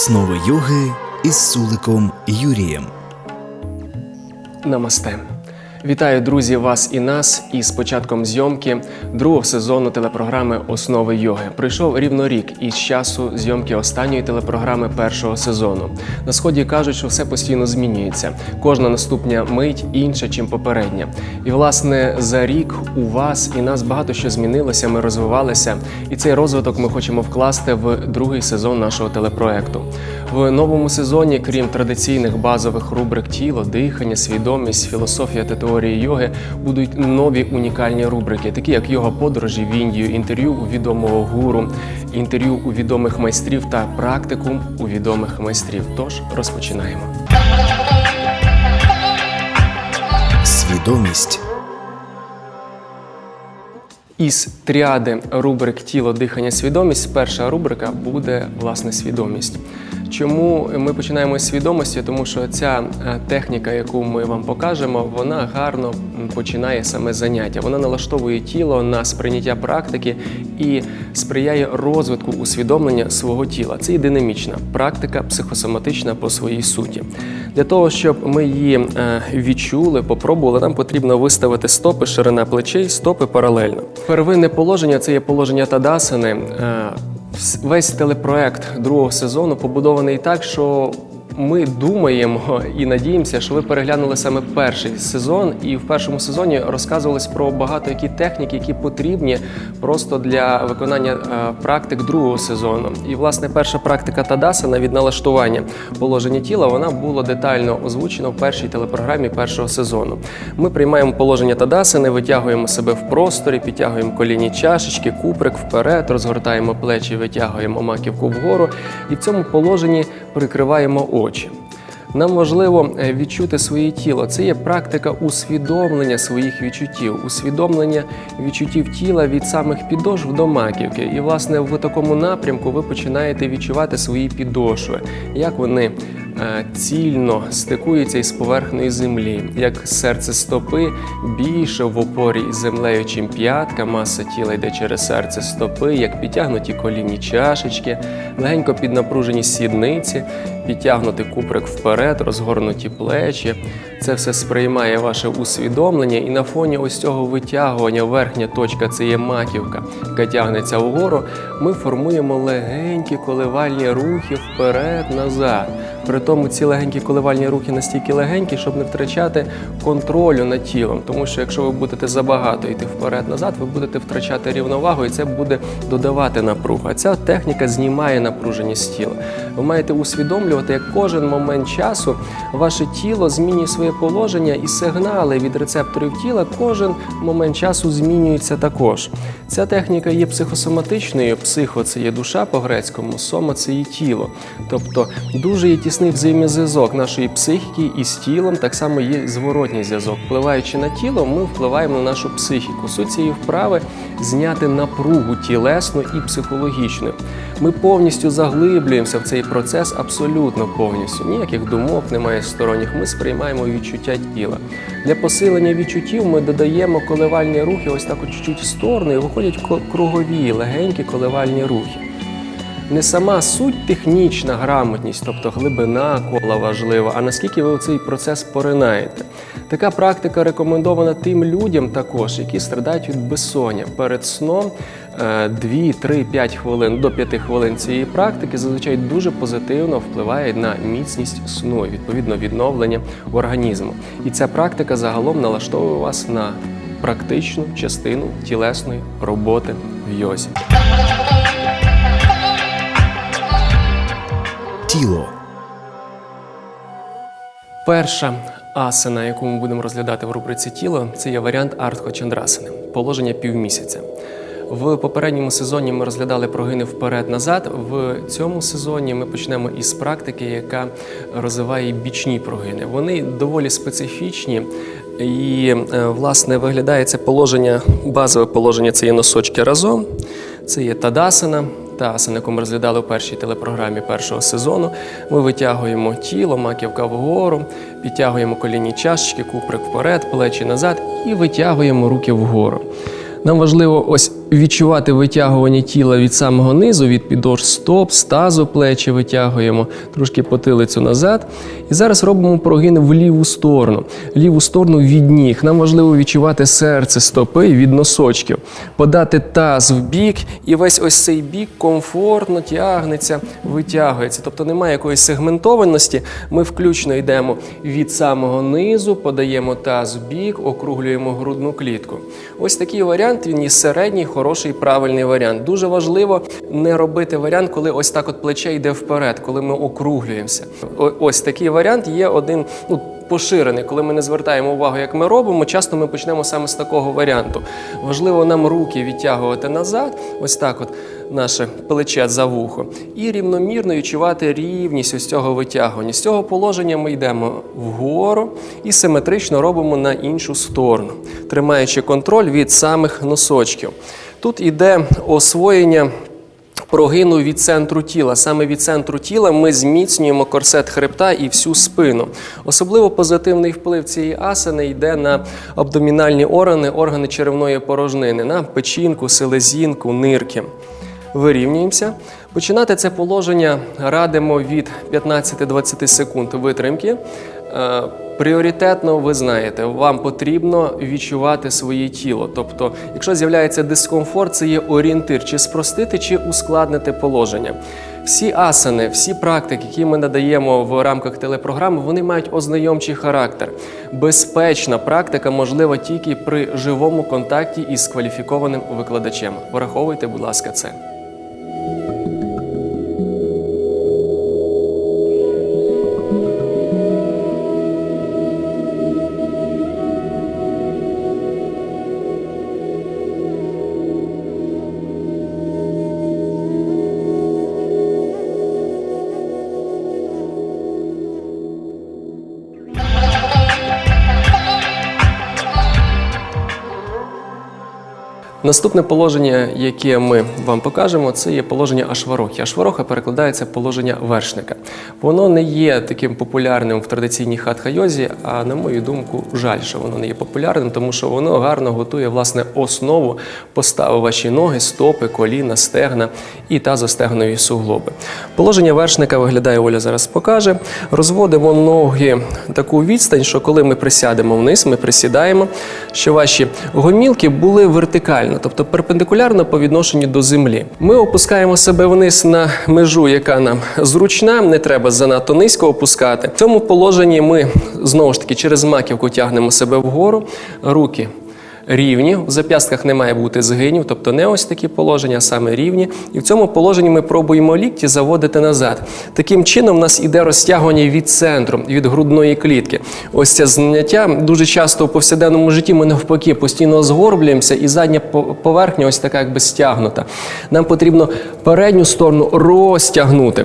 Основи йоги із Суликом Юрієм. Намасте. Вітаю, друзі, вас і нас із початком зйомки другого сезону телепрограми Основи йоги. Пройшов рівно рік із часу зйомки останньої телепрограми першого сезону. На сході кажуть, що все постійно змінюється. Кожна наступня мить інша, чим попередня. І власне за рік у вас і нас багато що змінилося. Ми розвивалися, і цей розвиток ми хочемо вкласти в другий сезон нашого телепроекту. В новому сезоні, крім традиційних базових рубрик тіло, дихання, свідомість, філософія та теорії йоги, будуть нові унікальні рубрики, такі як йога подорожі в Індію, інтерв'ю у відомого гуру, інтерв'ю у відомих майстрів та практикум у відомих майстрів. Тож розпочинаємо. Свідомість. Із тріади рубрик тіло, дихання, свідомість. Перша рубрика буде власне свідомість. Чому ми починаємо з свідомості? Тому що ця е, техніка, яку ми вам покажемо, вона гарно починає саме заняття. Вона налаштовує тіло на сприйняття практики і сприяє розвитку усвідомлення свого тіла. Це і динамічна практика, психосоматична по своїй суті. Для того, щоб ми її е, відчули, попробували, нам потрібно виставити стопи, ширина плечей, стопи паралельно. Первинне положення це є положення тадасани. Весь телепроект другого сезону побудований так, що ми думаємо і надіємося, що ви переглянули саме перший сезон, і в першому сезоні розказувались про багато які техніки, які потрібні просто для виконання е, практик другого сезону. І власне перша практика Тадасана від налаштування положення тіла вона була детально озвучена в першій телепрограмі першого сезону. Ми приймаємо положення Тадасани, витягуємо себе в просторі, підтягуємо коліні чашечки, куприк вперед, розгортаємо плечі, витягуємо маківку вгору, і в цьому положенні прикриваємо очі. Нам важливо е, відчути своє тіло. Це є практика усвідомлення своїх відчуттів, усвідомлення відчуттів тіла від самих підошв до маківки. І, власне, в такому напрямку ви починаєте відчувати свої підошви, як вони цільно стикуються із поверхнею землі, як серце стопи більше в опорі із землею, чим п'ятка, маса тіла йде через серце стопи, як підтягнуті колінні чашечки, легенько піднапружені сідниці, підтягнути куприк вперед, розгорнуті плечі. Це все сприймає ваше усвідомлення, і на фоні ось цього витягування, верхня точка це є маківка, яка тягнеться вгору. Ми формуємо легенькі коливальні рухи вперед-назад. При тому ці легенькі коливальні рухи настільки легенькі, щоб не втрачати контролю над тілом. Тому що якщо ви будете забагато йти вперед-назад, ви будете втрачати рівновагу, і це буде додавати напругу. А ця техніка знімає напруженість тіла. Ви маєте усвідомлювати, як кожен момент часу ваше тіло змінює своє положення і сигнали від рецепторів тіла кожен момент часу змінюються також. Ця техніка є психосоматичною. Психо це є душа по-грецькому, сома це є тіло. Тобто дуже є тісний взаємозв'язок нашої психіки із тілом, так само є зворотній зв'язок. Впливаючи на тіло, ми впливаємо на нашу психіку. Суть цієї вправи зняти напругу тілесну і психологічну. Ми повністю заглиблюємося в цей процес абсолютно повністю. Ніяких думок немає сторонніх. Ми сприймаємо відчуття тіла. Для посилення відчуттів ми додаємо коливальні рухи, ось так от чуть-чуть в сторону, і виходять кругові, легенькі коливальні рухи. Не сама суть технічна грамотність, тобто глибина кола важлива, а наскільки ви в цей процес поринаєте. Така практика рекомендована тим людям також, які страдають від безсоння. Перед сном 2, 3, 5 хвилин до 5 хвилин цієї практики зазвичай дуже позитивно впливає на міцність сну, відповідно відновлення організму. І ця практика загалом налаштовує вас на практичну частину тілесної роботи в йозі. Тіло. Перша асана, яку ми будемо розглядати в рубриці тіло, це є варіант Артхо Чандрасани, положення півмісяця. В попередньому сезоні ми розглядали прогини вперед-назад. В цьому сезоні ми почнемо із практики, яка розвиває бічні прогини. Вони доволі специфічні. І, е, власне, виглядає це положення, базове положення це є носочки разом, це є тадасана, та асана, яку ми розглядали у першій телепрограмі першого сезону. Ми витягуємо тіло, маківка вгору, підтягуємо колінні чашечки, куприк вперед, плечі назад і витягуємо руки вгору. Нам важливо ось відчувати витягування тіла від самого низу, від підошв стоп, з тазу плечі витягуємо, трошки потилицю назад. І зараз робимо прогин в ліву сторону. Ліву сторону від ніг. Нам важливо відчувати серце стопи від носочків, подати таз в бік, і весь ось цей бік комфортно тягнеться, витягується. Тобто немає якоїсь сегментованості. Ми включно йдемо від самого низу, подаємо таз в бік, округлюємо грудну клітку. Ось такий варіант. Він є середній, хороший, правильний варіант. Дуже важливо не робити варіант, коли ось так от плече йде вперед, коли ми округлюємося. Ось такий варіант є один. Ну, Поширений, коли ми не звертаємо увагу, як ми робимо, часто ми почнемо саме з такого варіанту. Важливо нам руки відтягувати назад, ось так, от наше плече за вухо, і рівномірно відчувати рівність ось цього витягування. З цього положення ми йдемо вгору і симетрично робимо на іншу сторону, тримаючи контроль від самих носочків. Тут іде освоєння прогину від центру тіла. Саме від центру тіла ми зміцнюємо корсет хребта і всю спину. Особливо позитивний вплив цієї асани йде на абдомінальні органи, органи черевної порожнини, на печінку, селезінку, нирки. Вирівнюємося. Починати це положення радимо від 15-20 секунд витримки. Е, Пріоритетно, ви знаєте, вам потрібно відчувати своє тіло. Тобто, якщо з'являється дискомфорт, це є орієнтир, чи спростити, чи ускладнити положення. Всі асани, всі практики, які ми надаємо в рамках телепрограми, вони мають ознайомчий характер. Безпечна практика можлива тільки при живому контакті із кваліфікованим викладачем. Враховуйте, будь ласка, це. Наступне положення, яке ми вам покажемо, це є положення ашварохи. Ашвароха перекладається положення вершника. Воно не є таким популярним в традиційній хатха-йозі, а на мою думку, жаль, що воно не є популярним, тому що воно гарно готує власне основу постави ваші ноги, стопи, коліна, стегна і тазостегнові суглоби. Положення вершника виглядає, Оля зараз покаже. Розводимо ноги таку відстань, що коли ми присядемо вниз, ми присідаємо, що ваші гомілки були вертикально, тобто перпендикулярно по відношенню до землі. Ми опускаємо себе вниз на межу, яка нам зручна, не треба занадто низько опускати. В цьому положенні ми знову ж таки через маківку тягнемо себе вгору, руки рівні. В зап'ястках не має бути згинів, тобто не ось такі положення, а саме рівні. І в цьому положенні ми пробуємо лікті заводити назад. Таким чином, у нас іде розтягування від центру, від грудної клітки. Ось це зняття дуже часто в повсякденному житті ми навпаки постійно згорблюємося, і задня по- поверхня ось така якби стягнута. Нам потрібно передню сторону розтягнути.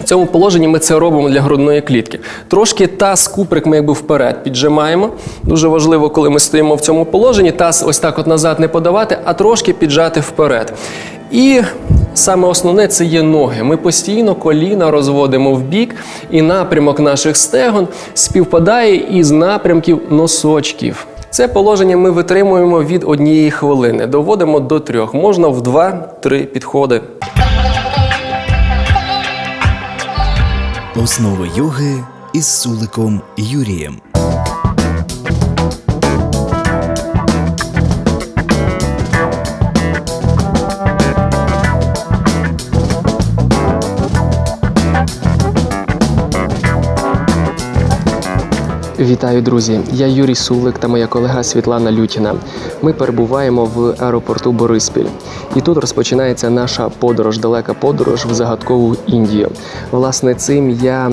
В цьому положенні ми це робимо для грудної клітки. Трошки таз, куприк ми якби вперед піджимаємо. Дуже важливо, коли ми стоїмо в цьому положенні, таз ось так от назад не подавати, а трошки піджати вперед. І саме основне це є ноги. Ми постійно коліна розводимо в бік, і напрямок наших стегон співпадає із напрямків носочків. Це положення ми витримуємо від однієї хвилини, доводимо до трьох. Можна в два-три підходи. Основи йоги із Суликом Юрієм. Вітаю, друзі! Я Юрій Сулик та моя колега Світлана Лютіна. Ми перебуваємо в аеропорту Бориспіль. І тут розпочинається наша подорож, далека подорож в загадкову Індію. Власне, цим я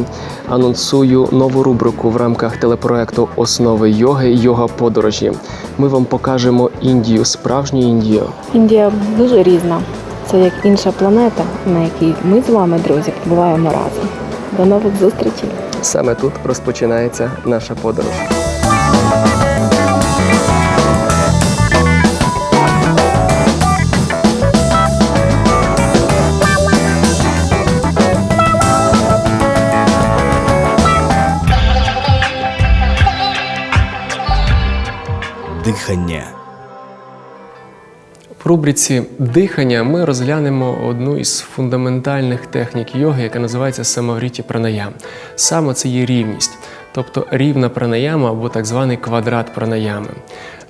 анонсую нову рубрику в рамках телепроекту Основи йоги йога подорожі. Ми вам покажемо Індію, справжню Індію. Індія дуже різна. Це як інша планета, на якій ми з вами, друзі, побуваємо разом. До нових зустрічей! Саме тут розпочинається наша подорож. Дихання. В рубриці дихання ми розглянемо одну із фундаментальних технік йоги, яка називається самавріті пранаям. Саме це є рівність, тобто рівна пранаяма або так званий квадрат пранаями.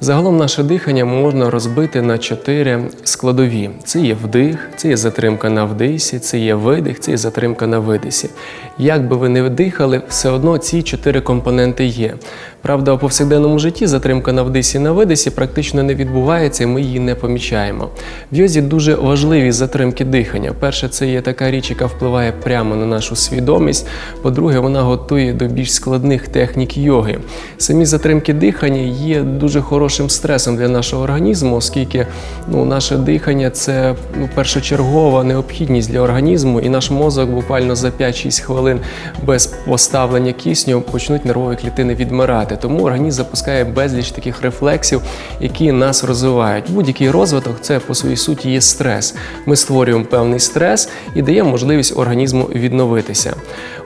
Загалом наше дихання можна розбити на чотири складові: це є вдих, це є затримка на вдисі, це є видих, це є затримка на видисі. Як би ви не дихали, все одно ці чотири компоненти є. Правда, у повсякденному житті затримка на вдисі на видисі практично не відбувається, і ми її не помічаємо. В йозі дуже важливі затримки дихання. Перше, це є така річ, яка впливає прямо на нашу свідомість. По-друге, вона готує до більш складних технік йоги. Самі затримки дихання є дуже хорошим стресом для нашого організму, оскільки ну, наше дихання це ну, першочергова необхідність для організму, і наш мозок буквально за 5-6 хвилин без поставлення кисню почнуть нервові клітини відмирати. Тому організм запускає безліч таких рефлексів, які нас розвивають. Будь-який розвиток це по своїй суті є стрес. Ми створюємо певний стрес і даємо можливість організму відновитися.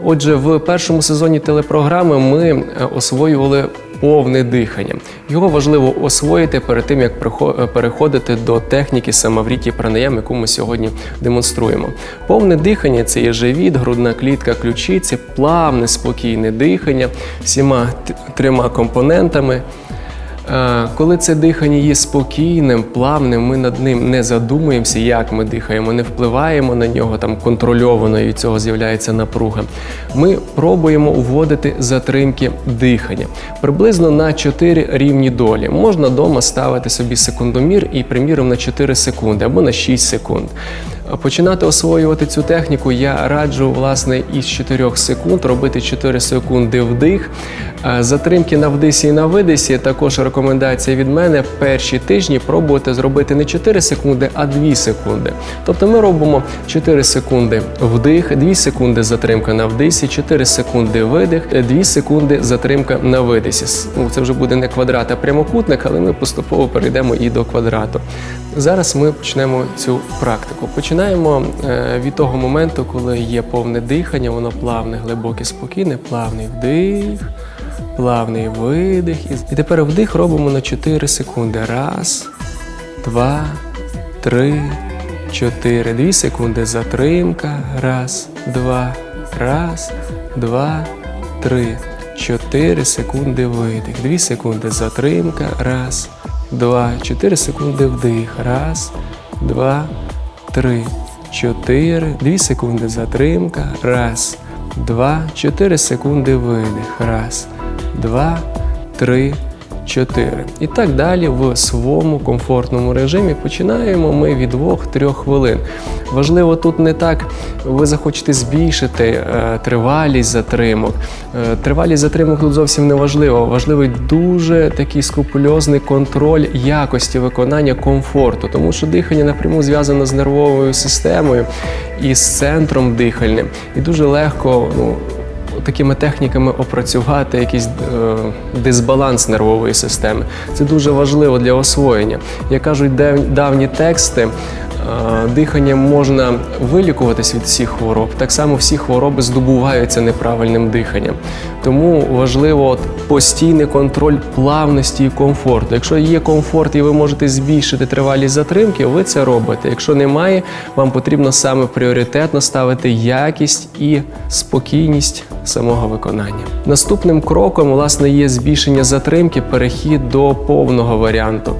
Отже, в першому сезоні телепрограми ми е, освоювали повне дихання. Його важливо освоїти перед тим, як прихо- переходити до техніки самавріті пранаям, яку ми сьогодні демонструємо. Повне дихання це є живіт, грудна клітка, ключиці, плавне, спокійне дихання всіма трьома компонентами. Е, Коли це дихання є спокійним, плавним, ми над ним не задумуємося, як ми дихаємо, не впливаємо на нього там контрольовано, і від цього з'являється напруга. Ми пробуємо вводити затримки дихання приблизно на 4 рівні долі. Можна вдома ставити собі секундомір і, приміром, на 4 секунди або на 6 секунд. Починати освоювати цю техніку я раджу власне із 4 секунд робити 4 секунди вдих. Е, Затримки на вдисі і на видисі також рекомендація від мене перші тижні пробувати зробити не 4 секунди, а 2 секунди. Тобто ми робимо 4 секунди вдих, 2 секунди затримка на вдисі, 4 секунди видих, 2 секунди затримка на видисі. Ну, це вже буде не квадрат, а прямокутник, але ми поступово перейдемо і до квадрату. Зараз ми почнемо цю практику. Починаємо е, від того моменту, коли є повне дихання, воно плавне, глибоке, спокійне, плавний вдих, плавний видих. І- тепер вдих робимо на 4 секунди. Раз, два, три, чотири. Дві секунди затримка. Раз, два, раз, два, три. Чотири секунди видих. Дві секунди затримка. Раз, два, чотири секунди вдих. Раз, два, три, чотири. Дві секунди затримка. Раз, два, чотири секунди видих. Раз, два, три, 4. І так далі в своєму комфортному режимі починаємо ми від 2-3 хвилин. Важливо тут не так, ви захочете збільшити е, тривалість затримок. Е, тривалість затримок тут зовсім не важливо. Важливий дуже такий скрупульозний контроль якості виконання комфорту, тому що дихання напряму зв'язано з нервовою системою і з центром дихальним. І дуже легко ну, такими техніками опрацювати якийсь е, дисбаланс нервової системи. Це дуже важливо для освоєння. Як кажуть дав- давні тексти, диханням можна вилікуватись від всіх хвороб. Так само всі хвороби здобуваються неправильним диханням. Тому важливо от, постійний контроль плавності і комфорту. Якщо є комфорт і ви можете збільшити тривалість затримки, ви це робите. Якщо немає, вам потрібно саме пріоритетно ставити якість і спокійність самого виконання. Наступним кроком, власне, є збільшення затримки, перехід до повного варіанту,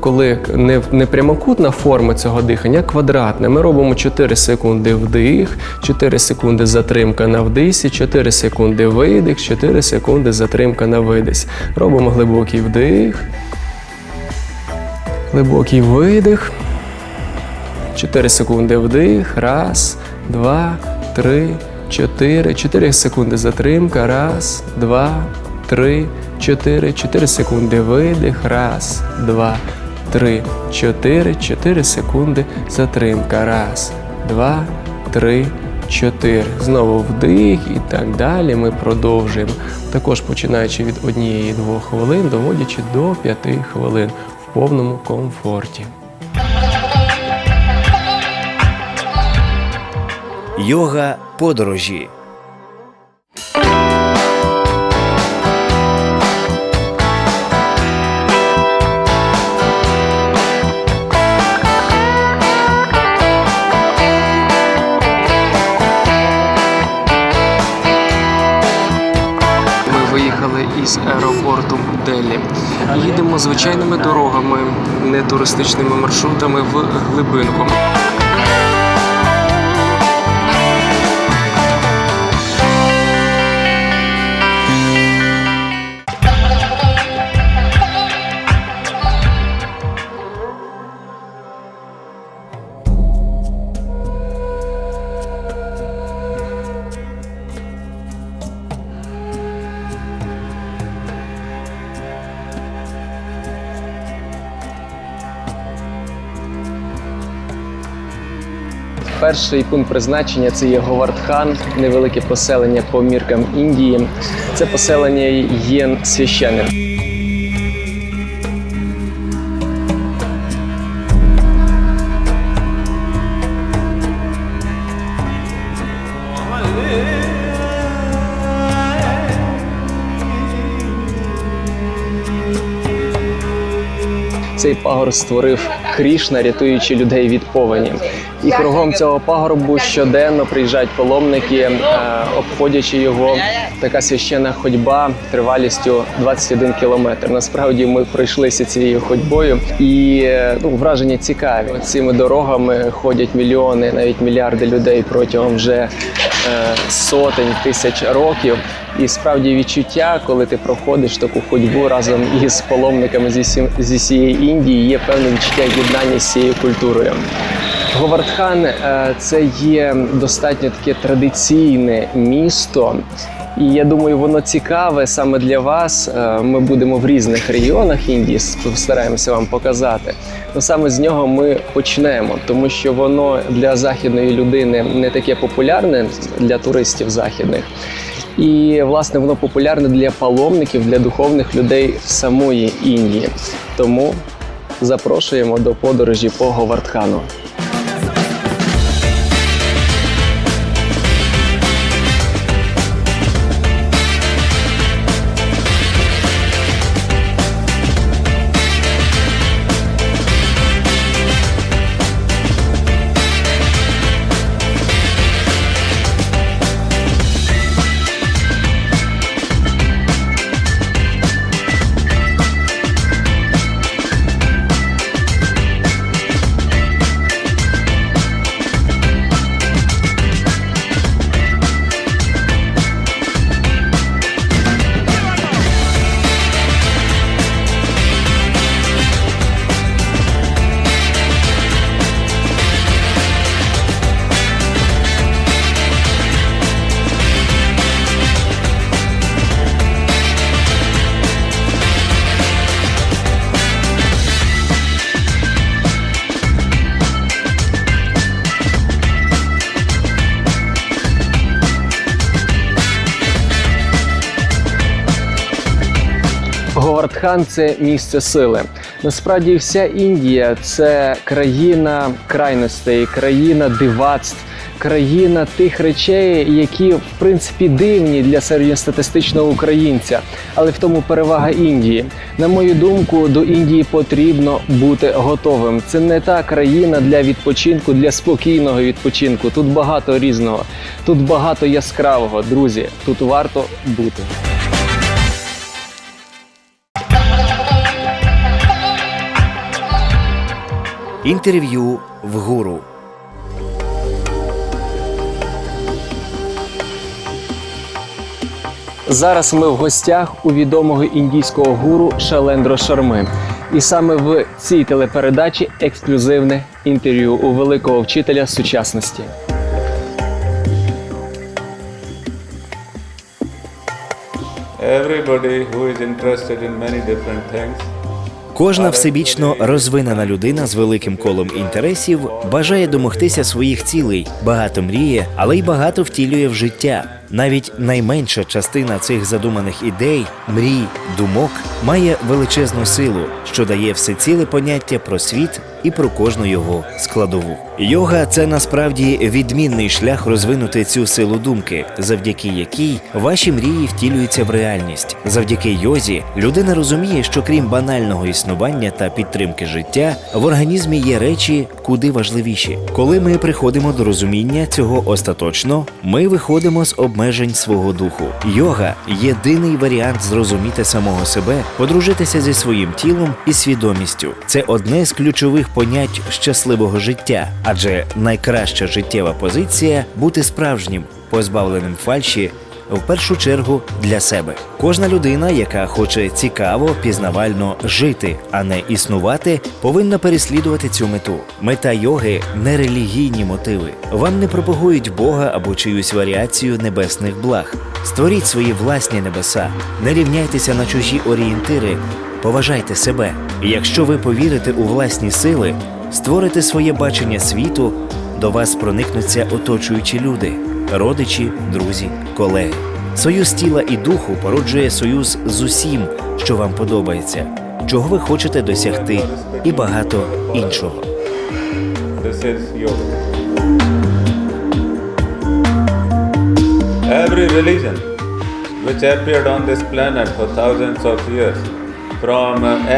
коли не, не прямокутна форма цього дихання, а квадратна. Ми робимо 4 секунди вдих, 4 секунди затримка на вдисі, 4 секунди видих, 4 секунди затримка на видись. Робимо глибокий вдих, глибокий видих. 4 секунди вдих. Раз, два, три, чотири. 4 секунди затримка. Раз, два, три, чотири. 4 секунди видих. Раз, два, три, чотири. 4 секунди затримка. Раз, два, три, чотири. Знову вдих і так далі. Ми продовжуємо. Також починаючи від однієї-двох хвилин, доводячи до 5 хвилин в повному комфорті. Йога подорожі. Їдемо звичайними дорогами, не туристичними маршрутами в глибинку. Перший пункт призначення це є Говардхан, невелике поселення по міркам Індії. Це поселення є священним. Цей пагор створив Крішна, рятуючи людей від повені. І кругом цього пагорбу щоденно приїжджають паломники, е, обходячи його. Така священна ходьба тривалістю 21 кілометр. Насправді ми пройшлися цією ходьбою, і е, ну, враження цікаві. Цими дорогами ходять мільйони, навіть мільярди людей протягом вже сотень тисяч років. І справді відчуття, коли ти проходиш таку ходьбу разом із паломниками зі всім- зі всієї Індії, є певне відчуття єднання з цією культурою. Говардхан е, це є достатньо таке традиційне місто. І я думаю, воно цікаве саме для вас. Е, Ми будемо в різних регіонах Індії, стараємося вам показати. Ну саме з нього ми почнемо, тому що воно для західної людини не таке популярне для туристів західних. І власне воно популярне для паломників, для духовних людей самої Індії. Тому запрошуємо до подорожі по Говардхану. Говардхан це місце сили. Насправді, вся Індія це країна крайностей, країна дивацтв, країна тих речей, які в принципі дивні для середньостатистичного українця. Але в тому перевага Індії. На мою думку, до Індії потрібно бути готовим. Це не та країна для відпочинку, для спокійного відпочинку. Тут багато різного, тут багато яскравого. Друзі, тут варто бути. Інтерв'ю в гуру. Зараз ми в гостях у відомого індійського гуру Шалендро Шарми. І саме в цій телепередачі ексклюзивне інтерв'ю у великого вчителя сучасності. Everybody who is interested in many different things Кожна всебічно розвинена людина з великим колом інтересів бажає домогтися своїх цілей, багато мріє, але й багато втілює в життя. Навіть найменша частина цих задуманих ідей, мрій, думок має величезну силу, що дає всеціле поняття про світ і про кожну його складову. Йога це насправді відмінний шлях розвинути цю силу думки, завдяки якій ваші мрії втілюються в реальність. Завдяки йозі людина розуміє, що крім банального існування та підтримки життя, в організмі є речі куди важливіші. Коли ми приходимо до розуміння цього остаточно, ми виходимо з обмеження обмежень свого духу. Йога єдиний варіант зрозуміти самого себе, подружитися зі своїм тілом і свідомістю. Це одне з ключових понять щасливого життя, адже найкраща життєва позиція бути справжнім, позбавленим фальші. В першу чергу для себе. Кожна людина, яка хоче цікаво, пізнавально жити, а не існувати, повинна переслідувати цю мету. Мета йоги не релігійні мотиви. Вам не пропагують Бога або чиюсь варіацію небесних благ. Створіть свої власні небеса, не рівняйтеся на чужі орієнтири, поважайте себе. Якщо ви повірите у власні сили, створите своє бачення світу, до вас проникнуться оточуючі люди родичі, друзі, колеги. Союз тіла і духу породжує союз з усім, що вам подобається, чого ви хочете досягти, і багато іншого. Every religion which appeared on this planet for thousands of years,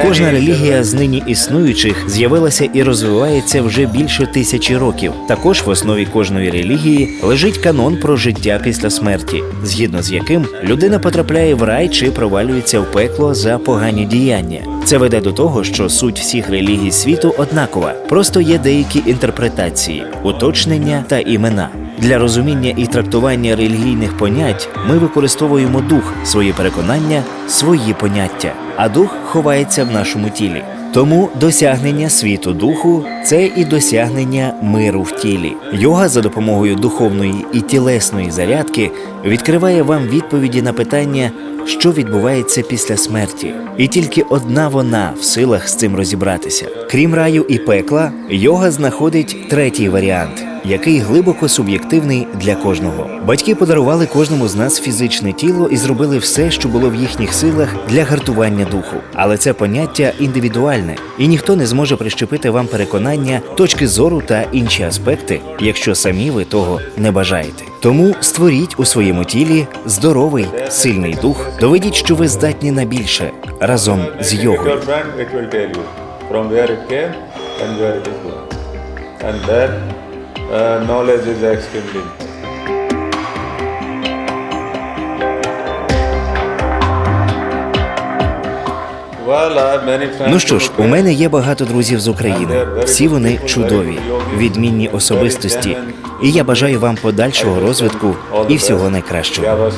Кожна релігія з нині існуючих з'явилася і розвивається вже більше тисячі років. Також в основі кожної релігії лежить канон про життя після смерті, згідно з яким людина потрапляє в рай чи провалюється в пекло за погані діяння. Це веде до того, що суть всіх релігій світу однакова, просто є деякі інтерпретації, уточнення та імена. Для розуміння і трактування релігійних понять ми використовуємо дух, свої переконання, свої поняття, а дух ховається в нашому тілі. Тому досягнення світу духу це і досягнення миру в тілі. Йога за допомогою духовної і тілесної зарядки відкриває вам відповіді на питання, що відбувається після смерті, і тільки одна вона в силах з цим розібратися. Крім раю і пекла, йога знаходить третій варіант який глибоко суб'єктивний для кожного. Батьки подарували кожному з нас фізичне тіло і зробили все, що було в їхніх силах для гартування духу. Але це поняття індивідуальне, і ніхто не зможе прищепити вам переконання, точки зору та інші аспекти, якщо самі ви того не бажаєте. Тому створіть у своєму тілі здоровий, сильний дух, доведіть, що ви здатні на більше разом з you from and where uh, knowledge is extremely Ну що ж, у мене є багато друзів з України. Всі вони чудові, відмінні особистості. І я бажаю вам подальшого розвитку і всього найкращого.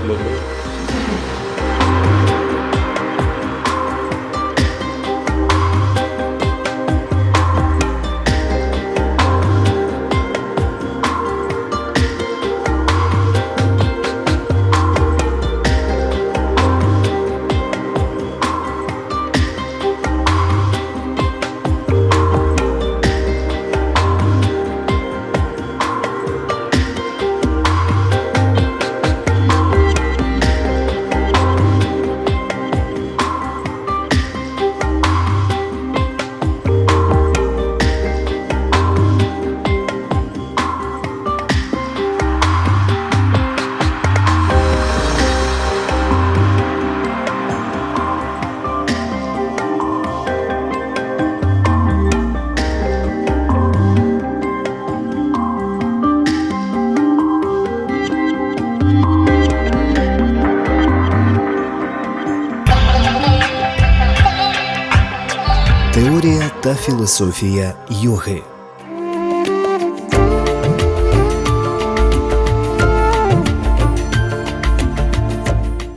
Філософія йоги.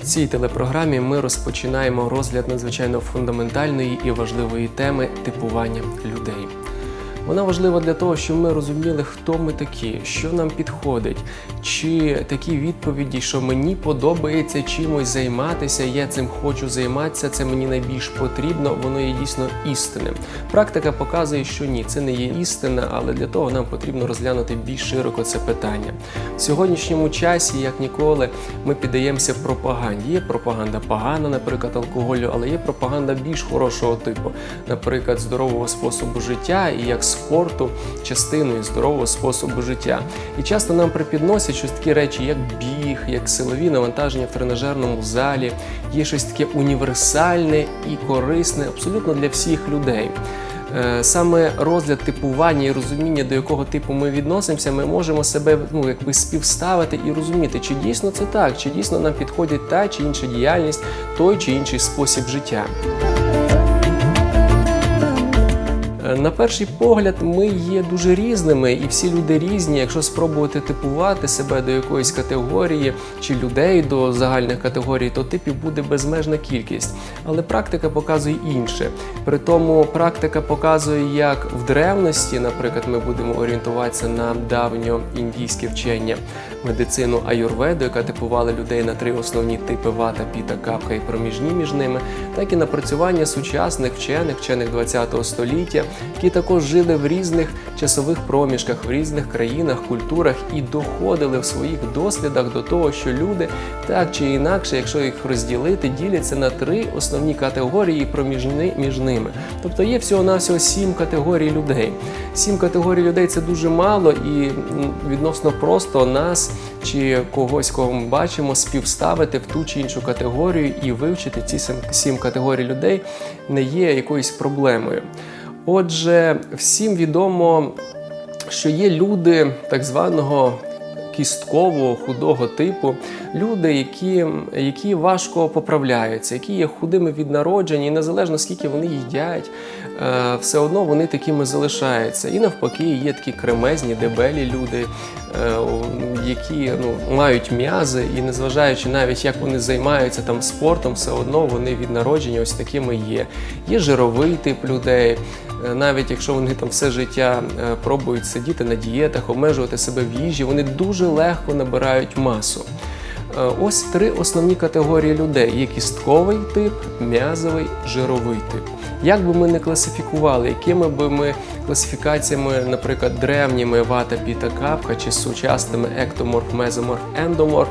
В цій телепрограмі ми розпочинаємо розгляд надзвичайно фундаментальної і важливої теми типування людей. Вона важлива для того, щоб ми розуміли, хто ми такі, що нам підходить, чи такі відповіді, що мені подобається чимось займатися, я цим хочу займатися, це мені найбільш потрібно, воно є дійсно істинним. Практика показує, що ні, це не є істина, але для того нам потрібно розглянути більш широко це питання. В сьогоднішньому часі, як ніколи, ми піддаємося пропаганді. Є пропаганда погана, наприклад, алкоголю, але є пропаганда більш хорошого типу, наприклад, здорового способу життя і як спорту частиною здорового способу життя. І часто нам припідносять щось такі речі, як біг, як силові навантаження в тренажерному залі, є щось таке універсальне і корисне абсолютно для всіх людей. Е, Саме розгляд типування і розуміння, до якого типу ми відносимося, ми можемо себе ну, якби співставити і розуміти, чи дійсно це так, чи дійсно нам підходить та чи інша діяльність, той чи інший спосіб життя. На перший погляд, ми є дуже різними, і всі люди різні. Якщо спробувати типувати себе до якоїсь категорії чи людей до загальних категорій, то типів буде безмежна кількість. Але практика показує інше. При тому практика показує, як в древності, наприклад, ми будемо орієнтуватися на давньоіндійське вчення, медицину аюрведу, яка типувала людей на три основні типи вата, піта, капха і проміжні між ними, так і напрацювання сучасних вчених, вчених ХХ століття, які також жили в різних часових проміжках, в різних країнах, культурах і доходили в своїх дослідах до того, що люди так чи інакше, якщо їх розділити, діляться на три основні категорії і проміжні між ними. Тобто є всього навсього сім категорій людей. Сім категорій людей це дуже мало і відносно просто нас чи когось, кого ми бачимо, співставити в ту чи іншу категорію і вивчити ці сім, категорій людей не є якоюсь проблемою. Отже, всім відомо, що є люди так званого кісткового худого типу, люди, які, які важко поправляються, які є худими від народження, і незалежно скільки вони їдять, е, все одно вони такими залишаються. І навпаки, є такі кремезні, дебелі люди, е, які ну, мають м'язи, і незважаючи навіть як вони займаються там спортом, все одно вони від народження ось такими є. Є жировий тип людей. Е, Навіть якщо вони там все життя пробують сидіти на дієтах, обмежувати себе в їжі, вони дуже легко набирають масу. Е, Ось три основні категорії людей: є кістковий тип, м'язовий, жировий тип. Як би ми не класифікували, якими би ми класифікаціями, наприклад, древніми вата, піта, капха чи сучасними ектоморф, мезоморф, ендоморф,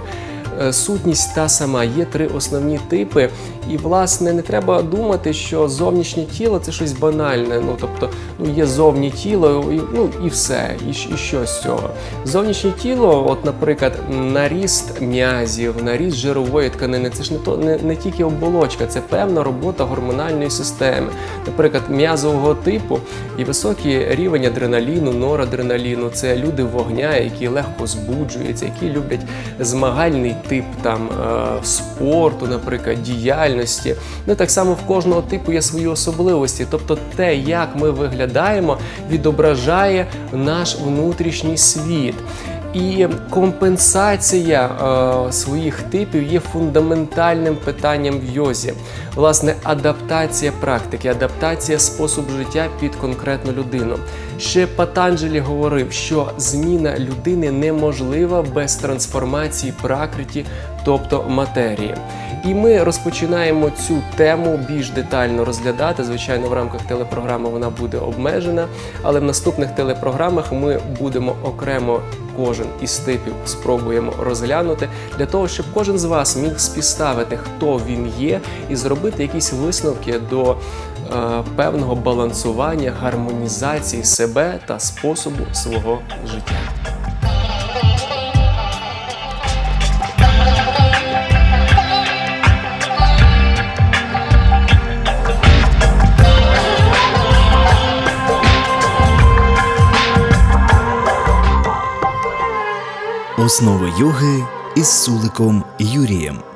сутність та сама. Є три основні типи, і власне не треба думати, що зовнішнє тіло це щось банальне. Ну тобто, ну є зовні тіло, і, ну і все, і, і що з цього. Зовнішнє тіло, от, наприклад, наріст м'язів, наріст жирової тканини, це ж не то не, не тільки оболочка, це певна робота гормональної системи. Наприклад, м'язового типу і високий рівень адреналіну, норадреналіну це люди вогня, які легко збуджуються, які люблять змагальний тип там е, спорту, наприклад, діяльності. Ну так само в кожного типу є свої особливості. Тобто, те, як ми виглядаємо, відображає наш внутрішній світ. І компенсація е, своїх типів є фундаментальним питанням в йозі. Власне, адаптація практики, адаптація способу життя під конкретну людину. Ще Патанджелі говорив, що зміна людини неможлива без трансформації пракриті, тобто матерії. І ми розпочинаємо цю тему більш детально розглядати. Звичайно, в рамках телепрограми вона буде обмежена, але в наступних телепрограмах ми будемо окремо кожен із типів спробуємо розглянути для того, щоб кожен з вас міг співставити, хто він є, і зробити якісь висновки до е, певного балансування, гармонізації себе та способу свого життя. Основи йоги із Суликом Юрієм.